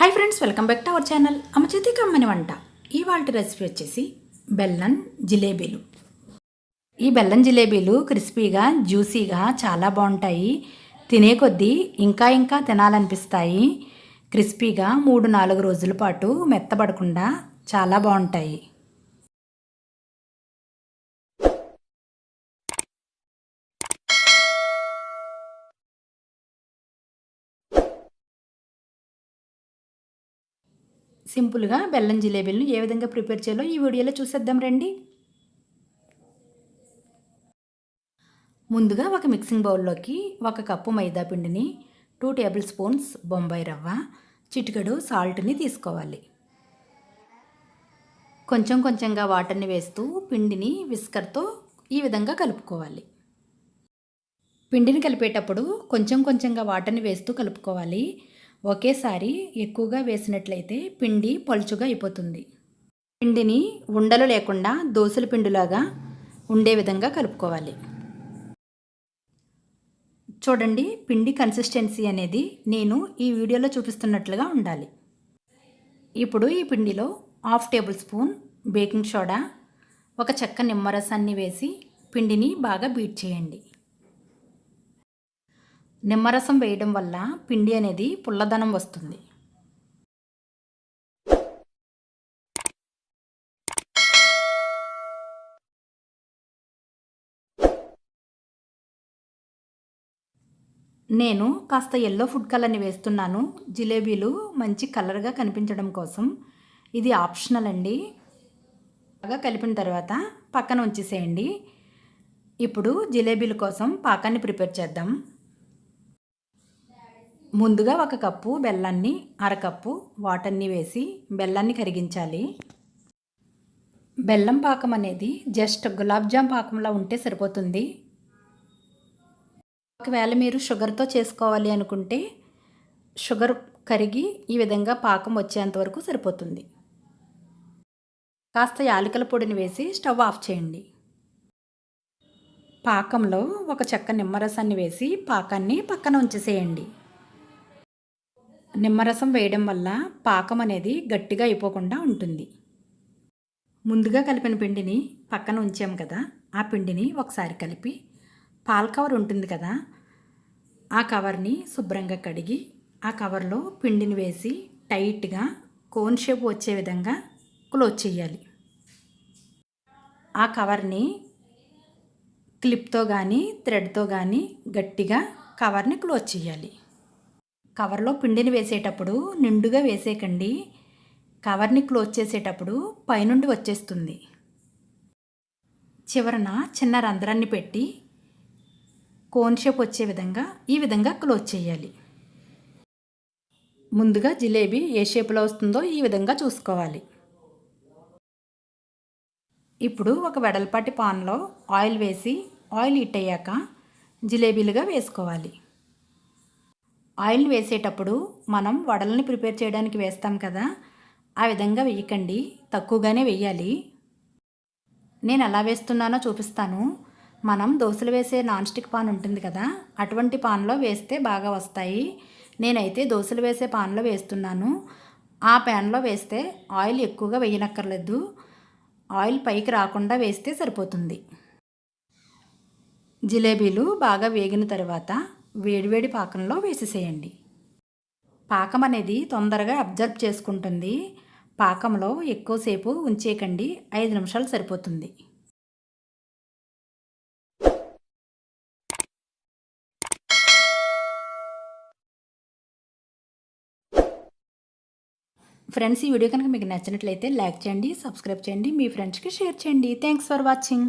Hi friends welcome back to our channel అమ్మ చేతికి అమ్మని వంట. ఇవాళ రెసిపీ వచ్చేసి బెల్లం జిలేబీలు. ఈ బెల్లం జిలేబీలు క్రిస్పీగా జ్యూసీగా చాలా బాగుంటాయి. తినే కొద్దీ ఇంకా ఇంకా తినాలనిపిస్తాయి. క్రిస్పీగా మూడు నాలుగు రోజుల పాటు మెత్తబడకుండా చాలా బాగుంటాయి. సింపుల్గా బెల్లం జిలేబీలను ఏ విధంగా ప్రిపేర్ చేయాలో ఈ వీడియోలో చూసేద్దాం రండి. ముందుగా ఒక మిక్సింగ్ బౌల్లోకి ఒక కప్పు మైదా పిండిని టూ టేబుల్ స్పూన్స్ బొంబాయి రవ్వ చిటికెడు సాల్ట్ని తీసుకోవాలి. కొంచెం కొంచెంగా వాటర్ని వేస్తూ పిండిని విస్కర్తో ఈ విధంగా కలుపుకోవాలి. పిండిని కలిపేటప్పుడు కొంచెం కొంచెంగా వాటర్ని వేస్తూ కలుపుకోవాలి. ఒకేసారి ఎక్కువగా వేసినట్లయితే పిండి పలుచుగా అయిపోతుంది. పిండిని ఉండలు లేకుండా దోశల పిండిలాగా ఉండే విధంగా కలుపుకోవాలి. చూడండి పిండి కన్సిస్టెన్సీ అనేది నేను ఈ వీడియోలో చూపిస్తున్నట్లుగా ఉండాలి. ఇప్పుడు ఈ పిండిలో half tablespoon baking soda ఒక చెక్క నిమ్మరసాన్ని వేసి పిండిని బాగా బీట్ చేయండి. నిమ్మరసం వేయడం వల్ల పిండి అనేది పుల్లదనం వస్తుంది. నేను కాస్త ఎల్లో ఫుడ్ కలర్ని వేస్తున్నాను. జిలేబీలు మంచి కలర్గా కనిపించడం కోసం. ఇది ఆప్షనల్ అండి. బాగా కలిపిన తర్వాత పక్కన ఉంచేసేయండి. ఇప్పుడు జిలేబీల కోసం పాకాన్ని ప్రిపేర్ చేద్దాం. ముందుగా ఒక కప్పు బెల్లాన్ని అరకప్పు వాటర్ని వేసి బెల్లాన్ని కరిగించాలి. బెల్లం పాకం అనేది జస్ట్ గులాబ్ జామ్ పాకంలా ఉంటే సరిపోతుంది. ఒకవేళ మీరు షుగర్తో చేసుకోవాలి అనుకుంటే షుగర్ కరిగి ఈ విధంగా పాకం వచ్చేంత వరకు సరిపోతుంది. కాస్త యాలకల పొడిని వేసి స్టవ్ ఆఫ్ చేయండి. పాకంలో ఒక చెక్క నిమ్మరసాన్ని వేసి పాకాన్ని పక్కన ఉంచేసేయండి. నిమ్మరసం వేయడం వల్ల పాకం అనేది గట్టిగా అయిపోకుండా ఉంటుంది. ముందుగా కలిపిన పిండిని పక్కన ఉంచాము కదా ఆ పిండిని ఒకసారి కలిపి పాల కవర్ ఉంటుంది కదా ఆ కవర్ని శుభ్రంగా కడిగి ఆ కవర్లో పిండిని వేసి టైట్గా కోన్ షేప్ వచ్చే విధంగా క్లోజ్ చేయాలి. ఆ కవర్ని క్లిప్తో కానీ థ్రెడ్తో కానీ గట్టిగా కవర్ని క్లోజ్ చేయాలి. కవర్లో పిండిని వేసేటప్పుడు నిండుగా వేసేకండి కవర్ని క్లోజ్ చేసేటప్పుడు పైనుండి వచ్చేస్తుంది. చివరన చిన్న రంధ్రాన్ని పెట్టి కోన్ షేప్ వచ్చే విధంగా ఈ విధంగా క్లోజ్ చేయాలి. ముందుగా జిలేబీ ఏ షేప్లో వస్తుందో ఈ విధంగా చూసుకోవాలి. ఇప్పుడు ఒక వెడల్పాటి పాన్లో ఆయిల్ వేసి ఆయిల్ హీట్ అయ్యాక జిలేబీలుగా వేసుకోవాలి. ఆయిల్ వేసేటప్పుడు మనం వడలని ప్రిపేర్ చేయడానికి వేస్తాం కదా ఆ విధంగా వేయకండి. తక్కువగానే వేయాలి. నేను ఎలా వేస్తున్నానో చూపిస్తాను. మనం దోశలు వేసే నాన్ స్టిక్ పాన్ ఉంటుంది కదా అటువంటి పాన్లో వేస్తే బాగా వస్తాయి. నేనైతే దోశలు వేసే పాన్లో వేస్తున్నాను. ఆ ప్యాన్లో వేస్తే ఆయిల్ ఎక్కువగా వేయనక్కర్లేదు. ఆయిల్ పైకి రాకుండా వేస్తే సరిపోతుంది. జిలేబీలు బాగా వేగిన తర్వాత వేడివేడి పాకంలో వేసేసేయండి. పాకం అనేది తొందరగా అబ్జర్వ్ చేసుకుంటుంది. పాకంలో ఎక్కువసేపు ఉంచేయకండి. ఐదు నిమిషాలు సరిపోతుంది. ఫ్రెండ్స్ ఈ వీడియో కనుక మీకు నచ్చినట్లయితే లైక్ చేయండి సబ్స్క్రైబ్ చేయండి మీ ఫ్రెండ్స్కి షేర్ చేయండి. Thanks for watching.